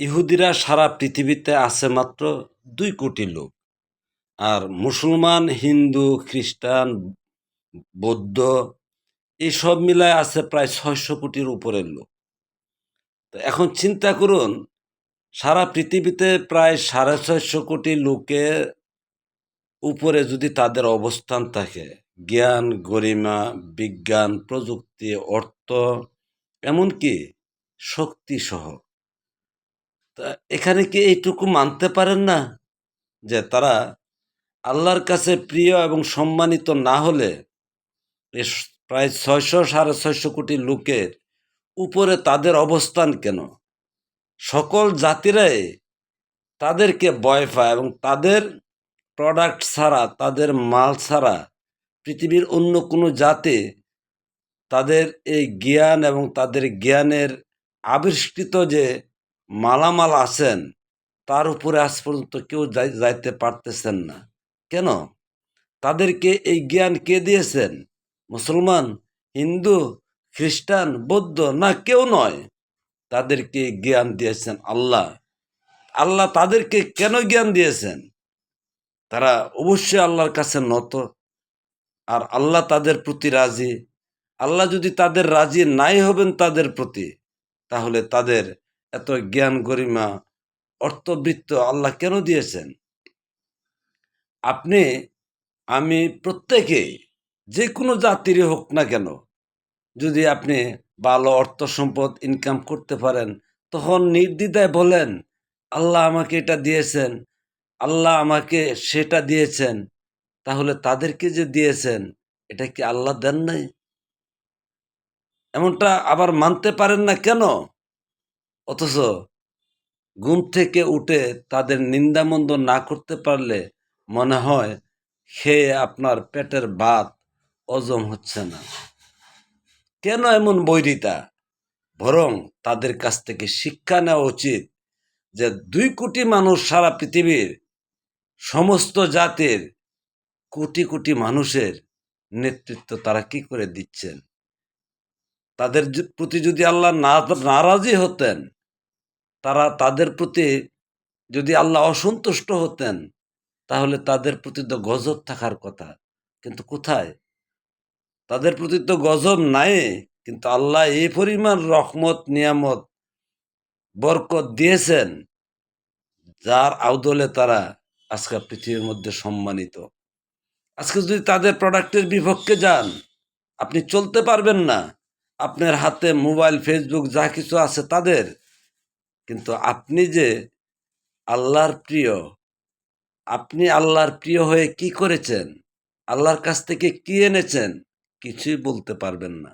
ইহুদিরা সারা পৃথিবীতে আছে মাত্র দুই কোটি লোক। আর মুসলমান, হিন্দু, খ্রিস্টান, বৌদ্ধ এইসব মিলায় আছে প্রায় ছয়শো কোটির উপরের লোক। তো এখন চিন্তা করুন, সারা পৃথিবীতে প্রায় সাড়ে ছয়শো কোটি লোকের উপরে যদি তাদের অবস্থান থাকে, জ্ঞান, গরিমা, বিজ্ঞান, প্রযুক্তি, অর্থ, এমনকি শক্তি সহ তা এখানে কি এইটুকু মানতে পারেন না? যে তারা আল্লাহর কাছে প্রিয় এবং সম্মানিত না হলে প্রায় ছয়শো, সাড়ে ছয়শো কোটি লোকের উপরে তাদের অবস্থান কেন? সকল জাতিরাই তাদেরকে ভয় পায় এবং তাদের প্রোডাক্ট ছাড়া, তাদের মাল ছাড়া পৃথিবীর অন্য কোনো জাতি তাদের এই জ্ঞান এবং তাদের জ্ঞানের আবিষ্কৃত যে মালামাল আছেন, তার উপরে আজ পর্যন্ত কেউ যাই- যাইতে পারতেছেন না। কেন? তাদেরকে এই জ্ঞান কে দিয়েছেন? মুসলমান, হিন্দু, খ্রিস্টান, বৌদ্ধ না কেউ নয়। তাদেরকে জ্ঞান দিয়েছেন আল্লাহ। আল্লাহ তাদেরকে কেন জ্ঞান দিয়েছেন? তারা অবশ্যই আল্লাহর কাছে নত। আর আল্লাহ তাদের প্রতি রাজি। আল্লাহ যদি তাদের রাজি নাই হবেন তাদের প্রতি, তাহলে তাদের এত জ্ঞান গরিমা, অর্থবৃত্ত আল্লাহ কেন দিয়েছেন? আপনি, আমি প্রত্যেকেই যে কোনো জাতিরই হোক না কেন, যদি আপনি ভালো অর্থ সম্পদ ইনকাম করতে পারেন, তখন নির্দ্বিধায় বলেন, আল্লাহ আমাকে এটা দিয়েছেন, আল্লাহ আমাকে সেটা দিয়েছেন। তাহলে তাদেরকে যে দিয়েছেন, এটা কি আল্লাহ দেন নাই? এমনটা আবার মানতে পারেন না কেন? অথচ ঘুম থেকে উঠে তাদের নিন্দামন্দ না করতে পারলে মনে হয় খেয়ে আপনার পেটের ভাত, হজম হচ্ছে না। কেন এমন বৈরিতা? বরং তাদের কাছ থেকে শিক্ষা নেওয়া উচিত যে দুই কোটি মানুষ সারা পৃথিবীর সমস্ত জাতির কোটি কোটি মানুষের নেতৃত্ব তারা কি করে দিচ্ছেন? তাদের প্রতি যদি আল্লাহ নারাজি হতেন তারা তাদের প্রতি যদি আল্লাহ অসন্তুষ্ট হতেন, তাহলে তাদের প্রতি তো গজব থাকার কথা। কিন্তু কোথায়? তাদের প্রতি তো গজব নাই, কিন্তু আল্লাহ এই পরিমাণ রহমত, নিয়ামত, বরকত দিয়েছেন, যার আউদলে তারা আজকে পৃথিবীর মধ্যে সম্মানিত। আজকে যদি তাদের প্রোডাক্টের বিপক্ষে যান, আপনি চলতে পারবেন না। আপনার হাতে মোবাইল, ফেসবুক যা কিছু আছে তাদের কিন্তু আপনি যে আল্লাহর প্রিয়, আপনি আল্লাহর প্রিয় হয়ে কি করেছেন? আল্লাহর কাছ থেকে কি এনেছেন? কিছুই বলতে পারবেন না।